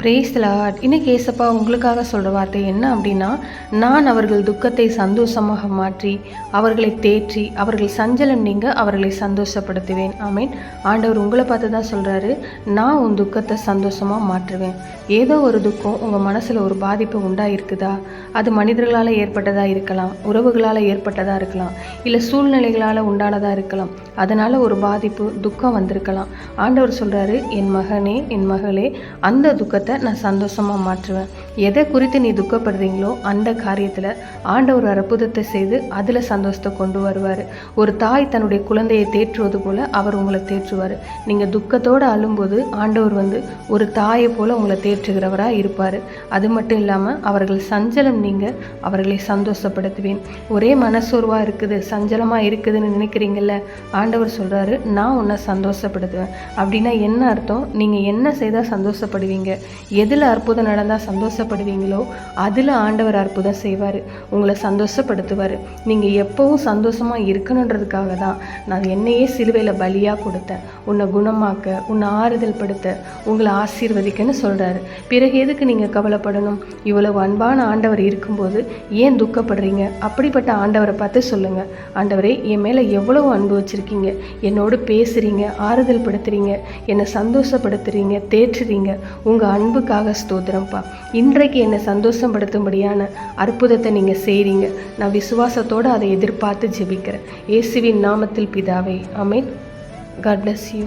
Brace Lord இன்னைக்கு ஏசப்பா உங்களுக்காக சொல்கிற வார்த்தை என்ன அப்படின்னா நான் அவர்கள் துக்கத்தை சந்தோஷமாக மாற்றி அவர்களை தேற்றி அவர்கள் சஞ்சலம் நீங்க அவர்களை சந்தோஷப்படுத்துவேன். ஆமீன். ஆண்டவர் உங்களை பார்த்து தான் சொல்கிறாரு நான் உன் துக்கத்தை சந்தோஷமாக மாற்றுவேன். ஏதோ ஒரு துக்கம் உங்கள் மனசில் ஒரு பாதிப்பு உண்டாயிருக்குதா? அது மனிதர்களால் ஏற்பட்டதாக இருக்கலாம் உறவுகளால் ஏற்பட்டதாக இருக்கலாம் இல்லை சூழ்நிலைகளால் உண்டானதாக இருக்கலாம். அதனால் ஒரு பாதிப்பு துக்கம் வந்திருக்கலாம். ஆண்டவர் சொல்கிறாரு என் மகனே என் மகளே அந்த துக்கத்தை நான் சந்தோஷமாக மாற்றுவேன். எதை குறித்து நீ துக்கப்படுறீங்களோ அந்த காரியத்தில் ஆண்டவர் அற்புதத்தை செய்து அதில் சந்தோஷத்தை கொண்டு வருவார். ஒரு தாய் தன்னுடைய குழந்தையை தேற்றுவது போல் அவர் உங்களை தேற்றுவார். நீங்கள் துக்கத்தோடு அழும்போது ஆண்டவர் வந்து ஒரு தாயை போல் உங்களை தேற்றுகிறவராக இருப்பார். அது மட்டும் இல்லாமல் அவர்கள் சஞ்சலம் நீங்கள் அவர்களை சந்தோஷப்படுத்துவேன் ஒரே மனசோர்வாக இருக்குது சஞ்சலமாக இருக்குதுன்னு நினைக்கிறீங்கல்ல ஆண்டவர் சொல்கிறாரு நான் உன்னை சந்தோஷப்படுத்துவேன். அப்படின்னா என்ன அர்த்தம்? நீங்கள் என்ன செய்தால் சந்தோஷப்படுவீங்க? எதில் அற்புதம் நடந்தால் சந்தோஷப்படுவீங்களோ அதில் ஆண்டவர் அற்புதம் செய்வார். உங்களை சந்தோஷப்படுத்துவார். நீங்கள் எப்போவும் சந்தோஷமாக இருக்கணுன்றதுக்காக தான் நான் என்னையே சிலுவையில் பலியாக கொடுத்தேன். உன்னை குணமாக்க உன்னை ஆறுதல் படுத்த உங்களை ஆசீர்வதிக்கன்னு சொல்கிறாரு பிறகு எதுக்கு நீங்கள் கவலைப்படணும்? இவ்வளவு அன்பான ஆண்டவர் இருக்கும்போது ஏன் துக்கப்படுறீங்க? அப்படிப்பட்ட ஆண்டவரை பார்த்து சொல்லுங்கள் ஆண்டவரே என் மேலே எவ்வளவு அன்பு வச்சுருக்கீங்க? என்னோடு பேசுகிறீங்க ஆறுதல் படுத்துறீங்க என்னை சந்தோஷப்படுத்துறீங்க தேற்றுறீங்க. உங்கள் அன்புக்காக ஸ்தோத்திரம்ப்பா. இன்றைக்கு என்னை சந்தோஷப்படுத்தும்படியான அற்புதத்தை நீங்கள் செய்கிறீங்க நான் விசுவாசத்தோடு அதை எதிர்பார்த்து ஜெபிக்கிறேன். இயேசுவின் நாமத்தில் பிதாவே அமேன் காட் பிளஸ் யூ